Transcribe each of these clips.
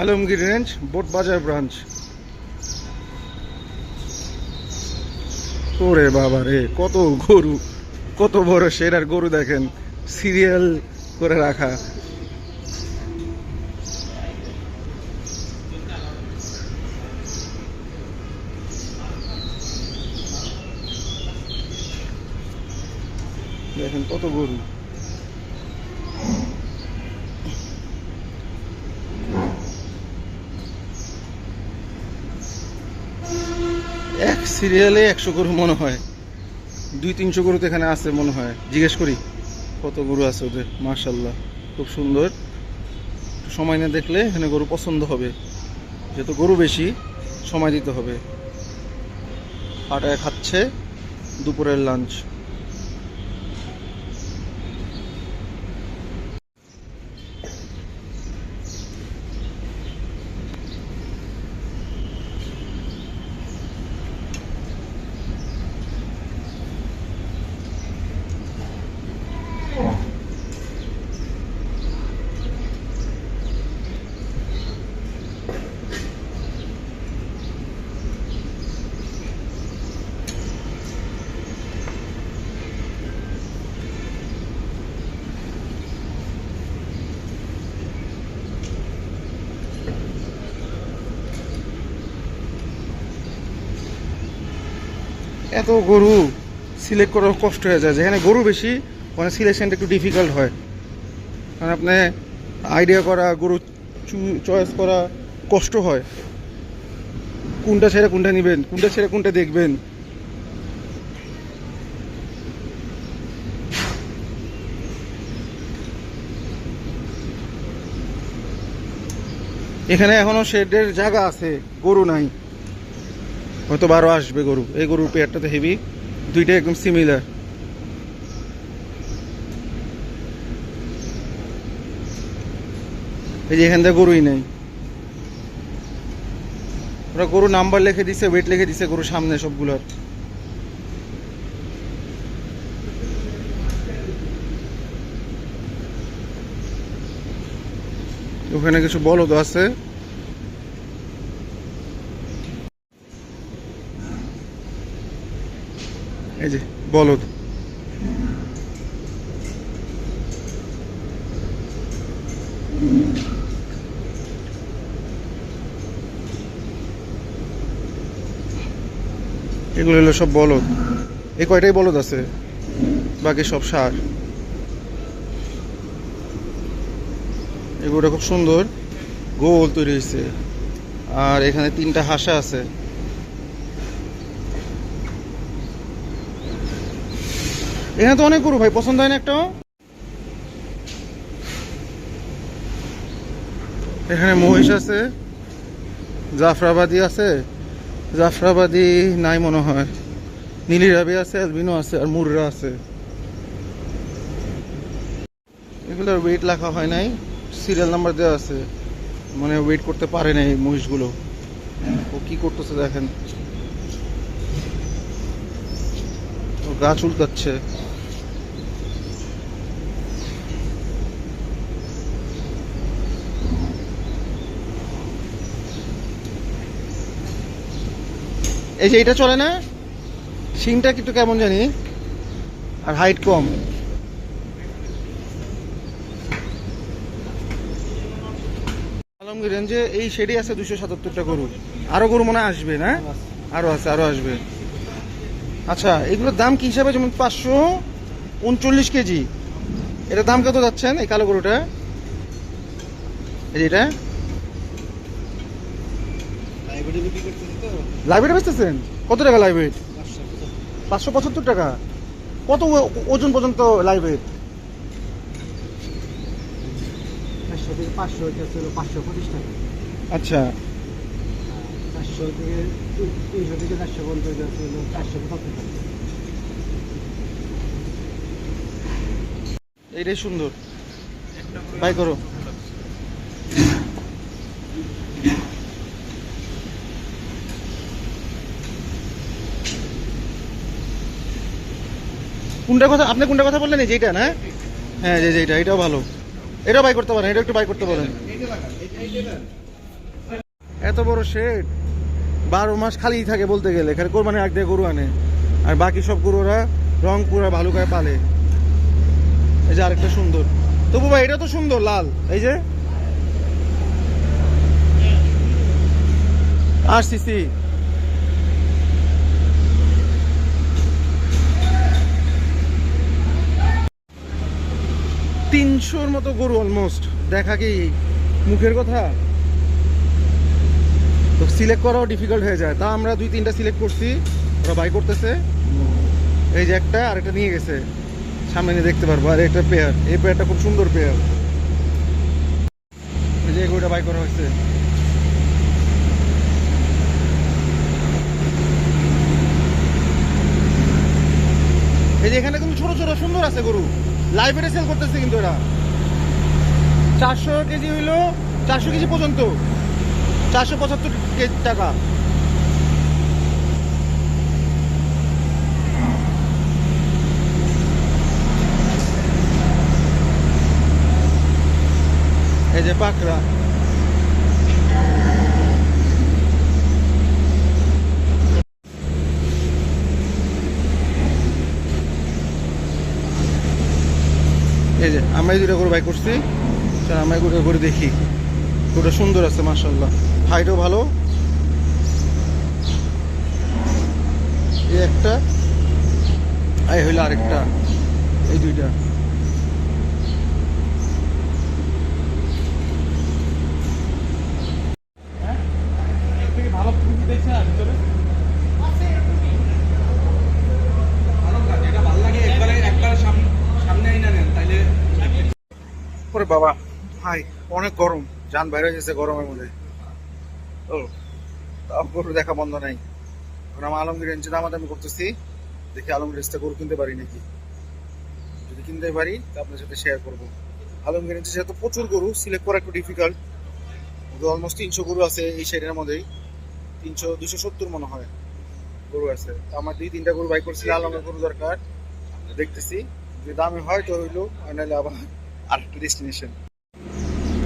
Alamgir range, Boat Bazar branch. ওরে বাবা রে, কত গরু, কত বড় সেরার গরু দেখেন, সিরিয়াল করে রাখা। দেখেন কত গরু এক সিরিয়ালে একশো গরু মনে হয়। দুই, তিনশো গরু তো এখানে আছে মনে হয়। জিজ্ঞেস করি, কত গরু আছে ওদের? মার্শাল্লাহ খুব সুন্দর। সময় না দেখলে এখানে গরু পছন্দ হবে। যেহেতু গরু বেশি, সময় দিতে হবে। আটায় খাচ্ছে দুপুরের লাঞ্চ। এত গরু সিলেক্ট করা কষ্ট হয়ে যায়। যেখানে গরু বেশি, ওখানে সিলেকশনটা একটু ডিফিকাল্ট হয়। কারণ আপনি আইডিয়া করা, গরু চয়েস করা কষ্ট হয়। কোনটা ছেড়ে কোনটা নেবেন, কোনটা ছেড়ে কোনটা দেখবেন। এখানে এখনও শেডের জায়গা আছে, গরু নাই। হয়তো বারো আসবে গরু। এই গরুর পেয়ারটাতে হেভি দুইটা একদম সিমিলার এই যে এখান থেকে গরুই নেই। ওরা গরু নাম্বার লিখে দিছে ওয়েট লিখে দিছে গরু সামনে সবগুলোর। ওখানে কিছু বলদ আছে। এই যে, বলদ। এগুলো হলো সব বলদ। এই কয়টাই বলদ আছে? বাকি সব সার। এগুলো খুব সুন্দর। গোল তৈরি হয়েছে আর এখানে তিনটা হাসা আছে। এখানে তো অনেক গরু ভাই, পছন্দ হয় না একটা এখানে মহিষ আছে, জাফরাবাদী আছে, জাফরাবাদী নাই মনে হয়। নীলিরাবি আছে অ্যালবিনো আছে, আর মুররা আছে। এগুলোর ওয়েট লেখা হয় নাই সিরিয়াল নাম্বার দেওয়া আছে। মানে ওয়েট করতে পারে নাই মহিষগুলো। ও কি করতেছে দেখেন। গাছ উল্কাচ্ছে এই যে এটা চলে না? শিংটা কিন্তু কেমন জানি? আর হাইট কম। আলমগীর রেঞ্জে এই শেডে আছে দুশো সাতাত্তরটা গরু আরও গরু মনে আসবে না? আরও আছে, আরও আসবে। আচ্ছা এগুলোর দাম কি হিসাবে? যেমন পাঁচশো উনচল্লিশ কেজি। এটার দাম কত যাচ্ছেন এই কালো গরুটা? এটা। লাইব্রেরি বেচতেছেন? কত টাকা লাইব্রেরি পাঁচশো পঁচাত্তর টাকা। কত ওজন পর্যন্ত লাইব্রেরি পাঁচশো পাঁচশো পঁচিশ টাকা। আচ্ছা। চারশো থেকে তিনশো থেকে চারশো এটা চারশো টাকা এইটাই সুন্দর। বাই করো। কোনটা কথা আপনি কোনটা কথা বললেন? যেটা না? হ্যাঁ যে যেটা এটাও ভালো। এটাও বাই করতে পারেন, এটা একটু বাই করতে পারেন এত বড় শেড বারো মাস খালিই থাকে বলতে গেলে এখানে কোরবানি আগ দিয়ে গরু আনে। আর বাকি সব গরু ওরা রংপুরা ভালুকায় পালে। এই যে আরেকটা সুন্দর। তবু ভাই, এটা তো সুন্দর, লাল। এই যে। আসছি তিনশোর মতো গরু অলমোস্ট দেখা কি মুখের কথা? তো সিলেক্ট করাও ডিফিকাল্ট হয়ে যায়। তা আমরা দুই, তিনটা সিলেক্ট করছি, ওরা বাই করতেছে। এই যে একটা আর একটা নিয়ে গেছে। সামনে নিয়ে দেখতে পারব। আর একটা পেয়ার এই পেয়ারটা খুব সুন্দর পেয়ার এই যে গরুটা বাই করা হয়েছে। এই যে এখানে কিন্তু ছোট ছোট, সুন্দর আছে গরু। লাইব্রেরি সেল করতেছে কিন্তু এরা। চারশো কেজি হইল, চারশো কেজি পর্যন্ত। চারশো পঁচাত্তর টাকা। এই যে পাকড়া। এই যে, আমরা দুটো করে বাই করছি। আমরা এগুলো করে দেখি। গরুটা সুন্দর আছে মার্শাল্লাহ হাইটও ভালো। এই একটা, এই হইল আরেকটা, এই দুইটা। বাবা, হাই, অনেক গরম। যান, বাইরে গেছে গরমের মধ্যে। তাও গরু দেখা বন্ধ নাই। এখন আমি আলমগীর রেঞ্জে দামাদামি করতেছি, দেখি আলমগীর রেঞ্জটা গরু কিনতে পারি নাকি। যদি কিনতে পারি, তা আপনার সাথে শেয়ার করব। আলমগীর রেঞ্জে যেহেতু প্রচুর গরু সিলেক্ট করা একটু ডিফিকাল্ট অলমোস্ট তিনশো গরু আছে এই সাইডের মধ্যেই। তিনশো দুশো সত্তর মনে হয় গরু আছে। তো আমার দুই, তিনটা গরু বাই করছিল আলমের গরু দরকার। দেখতেছি, যদি দামে হয় তো হইল আর নাহলে আবার আরেকটা ডেস্টিনেশন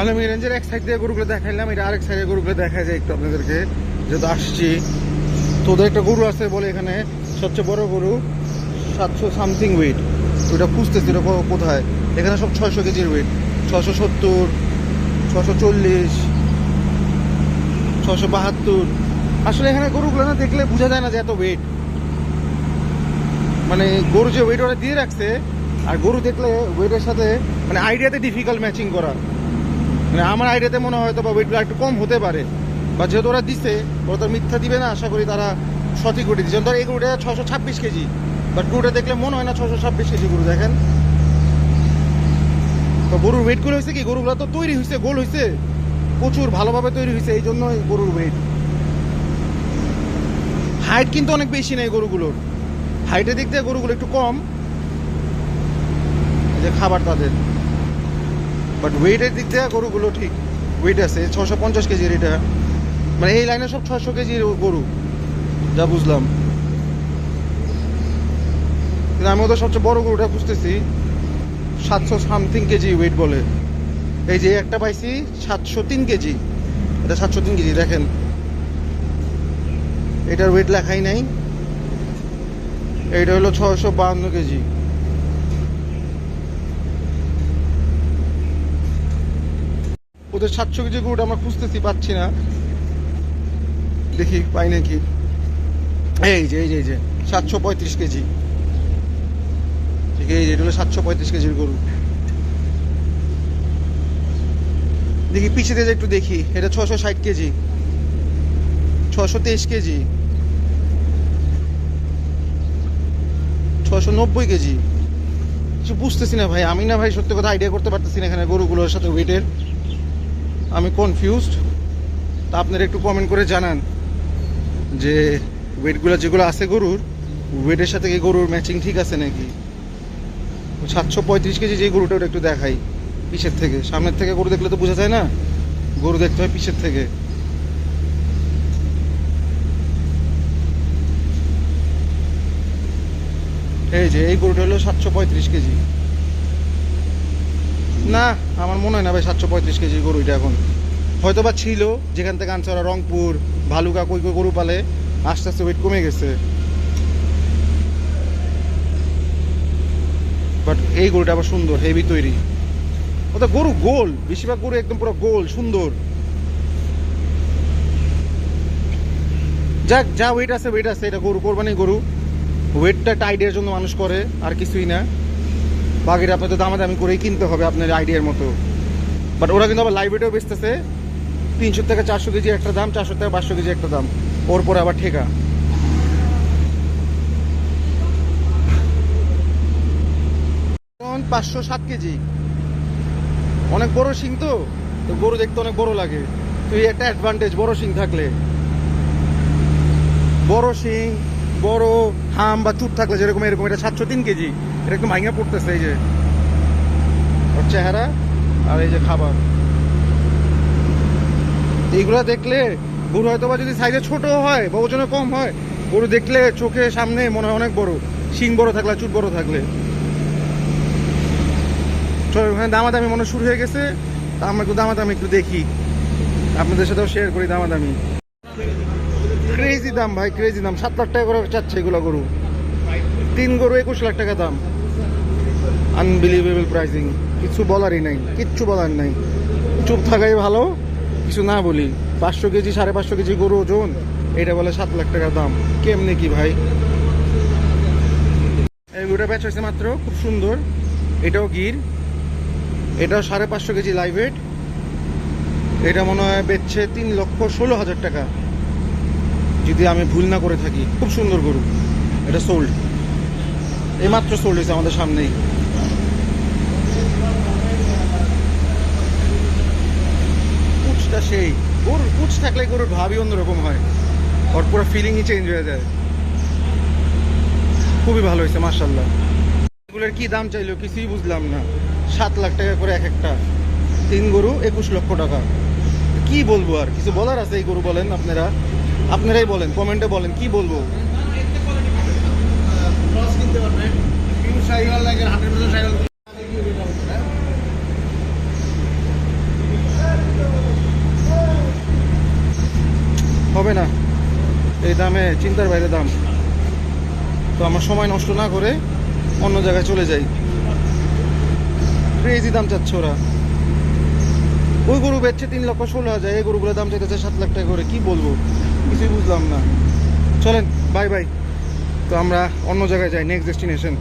আলমী রেঞ্জের এক সাইড দিয়ে গরুগুলো দেখাইলাম, এটা আরেক সাইডে গরুগুলো দেখা যায় একটু আপনাদেরকে। যেহেতু আসছি, তো একটা গরু আছে বলে এখানে সবচেয়ে বড় গরু, সাতশো সামথিং ওয়েট ওইটা খুঁজতেছি, ওটা কোথায়? এখানে সব ছয়শো কেজির ওয়েট ছশো সত্তর ছশো চল্লিশ ছশো বাহাত্তর। আসলে এখানে গরুগুলো না দেখলে বোঝা যায় না যে এত ওয়েট মানে গরু যে ওয়েট ওরা দিয়ে রাখছে, আর গরু দেখলে ওয়েটের সাথে মানে আইডিয়াতে ডিফিকাল্ট ম্যাচিং করা। মানে আমার আইডিয়াতে মনে হয় বা ওয়েটগুলো একটু কম হতে পারে। বা যেহেতু ওরা দিছে, ওরা তো মিথ্যা দিবে না, আশা করি তারা সঠিক ওটি দিচ্ছে। ধর এই গরুটা ছশো ছাব্বিশ কেজি বাট গরুটা দেখলে মনে হয় না ছশো ছাব্বিশ কেজি গরু, দেখেন। তো গরুর ওয়েটগুলো হয়েছে কি, গরুগুলো তো তৈরি হয়েছে, গোল হয়েছে, প্রচুর ভালোভাবে তৈরি হয়েছে, এই জন্য গরুর ওয়েট হাইট কিন্তু অনেক বেশি নেই গরুগুলোর। হাইটের দিক থেকে গরুগুলো একটু কম। যে খাবার তাদের। বাট ওয়েটের দিক থেকে গরুগুলো ঠিক। ওয়েট আছে ছশো পঞ্চাশ কেজির এটা। মানে এই লাইনে সব ছশো কেজির গরু, যা বুঝলাম। কিন্তু আমি ওদের সবচেয়ে বড় গরুটা বুঝতেছি সাতশো সামথিং কেজি ওয়েট বলে। এই যে একটা পাইছি সাতশো তিন কেজি। এটা সাতশো তিন কেজি, দেখেন। এটার ওয়েট লেখাই নাই। এইটা হলো ছশো বাহান্ন কেজি। ওদের সাতশো কেজি গরুটা আমরা খুঁজতেছি, পাচ্ছি না। দেখি, পাই নাকি? এই যে এই যে এই যে, সাতশো পঁয়ত্রিশ কেজি। ঠিক, এই যে, এটা হলো সাতশো পঁয়ত্রিশ কেজির গরু। দেখি পিছিয়ে দিয়ে একটু দেখি, এটা ছশো ষাট কেজি। ছশো তেইশ কেজি। ছশো নব্বই কেজি। কিছু বুঝতেছি না ভাই, আমি না ভাই সত্যি কথা আইডিয়া করতে পারতেছি না এখানে গরুগুলোর সাথে ওয়েটের আমি কনফিউজড তা আপনারা একটু কমেন্ট করে জানান যে ওয়েটগুলো যেগুলো আছে গরুর ওয়েটের সাথে কি গরুর ম্যাচিং ঠিক আছে নাকি? সাতশো পঁয়ত্রিশ কেজি যে গরুটা ওটা একটু দেখাই, পিছের থেকে। সামনের থেকে গরু দেখলে তো বোঝা যায় না? গরু দেখতে হয় পিছের থেকে। এই যে, এই গরুটা হলো সাতশো পঁয়ত্রিশ কেজি। না, আমার মনে হয় না ভাই সাতশো পঁয়ত্রিশ কেজি গরু এটা এখন। হয়তো বা ছিল, যেখান থেকে আনছে ওরা রংপুর, ভালুকা, কই কই গরু পালে আস্তে আস্তে ওয়েট কমে গেছে। বাট এই গরুটা আবার সুন্দর হেভি তৈরি। ওটা গরু গোল, বেশিরভাগ গরু একদম পুরো গোল, সুন্দর। যাক, যা ওয়েট আছে ওয়েট আছে, এটা গরু কোরবানি গরু। ওয়েটটা টাইডের জন্য মানুষ করে, আর কিছুই না। বাকিটা আপনার তো দামাদামি করেই কিনতে হবে আপনার আইডিয়ার মতো। বাট ওরা কিন্তু আবার ওয়েটেও বেচতেছে। তিনশো থেকে চারশো কেজি একটা দাম, চারশো থেকে পাঁচশো কেজি একটা দাম। ওর পরে আবার ঠেকা। পাঁচশো সাত কেজি। অনেক বড় শিং তো তো গরু দেখতে অনেক বড় লাগে। তো এই একটা অ্যাডভান্টেজ বড় শিং থাকলে। বড় শিং, বড় হাম বা চুট থাকলে যেরকম, এরকম, এটা সাতশো তিন কেজি। এটা একটু ভাঙা পড়তেছে, এই যে। ওর চেহারা আর এই যে খাবার। এইগুলা দেখলে গরু হয়তো বা যদি সাইজে ছোট হয় বা ওজনে কম হয়, গরু দেখলে চোখে সামনে মনে হয় অনেক বড়। শিং বড় থাকলে, চুট বড় থাকলে। চলো ওখানে দামাদামি মনে শুরু হয়ে গেছে। তা আমরা একটু দামাদামি একটু দেখি। আপনাদের সাথেও শেয়ার করি দামাদামি। ক্রেজি দাম ভাই ক্রেজি দাম। সাত লাখ টাকা করে চাচ্ছে এগুলো গরু। তিন গরু একুশ লাখ টাকা দাম। আনবিলিভেবল প্রাইসিং কিছু বলারই নাই, কিচ্ছু বলার নাই। চুপ থাকাই ভালো, কিছু না বলি। পাঁচশো কেজি, সাড়ে পাঁচশো কেজি গরু ওজন, এটা বলে সাত লাখ টাকা দাম। কেমনে কি ভাই? এই গরুটা ব্যাচ হয়েছে মাত্র, খুব সুন্দর। এটাও গির। এটাও সাড়ে পাঁচশো কেজি লাইভ ওয়েট এটা মনে হয় বেচছে তিন লক্ষ ষোলো হাজার টাকা। যদি আমি ভুল না করে থাকি, খুব সুন্দর গরু। এটা সোল্ড এই মাত্র সোল্ড হয়েছে আমাদের সামনেই। সেই। গরুর কুচ থাকলে গরুর ভাবই অন্যরকম হয়। ওর পুরো ফিলিংই চেঞ্জ হয়ে যায়। খুবই ভালো হয়েছে মার্শাল্লাহ এগুলোর কি দাম চাইলো কিছুই বুঝলাম না। সাত লাখ টাকা করে এক একটা। তিন গরু, একুশ লক্ষ টাকা। কি বলব আর? কিছু বলার আছে এই গরু বলেন আপনারা? আপনারাই বলেন, কমেন্টে বলেন, কি বলব? হবে না। এই দামে চিন্তার বাইরে দাম। তো আমার সময় নষ্ট না করে অন্য জায়গায় চলে যাই। ক্রেজি দাম চাচ্ছে ওরা। ওই গরু বেচছে তিন লক্ষ ষোলো হাজার, এই গরুগুলোর দাম চাইতেছে সাত লাখ টাকা করে। কি বলব? কিছুই বুঝলাম না। চলেন বাই বাই তো আমরা অন্য জায়গায় যাই নেক্সট ডেস্টিনেশন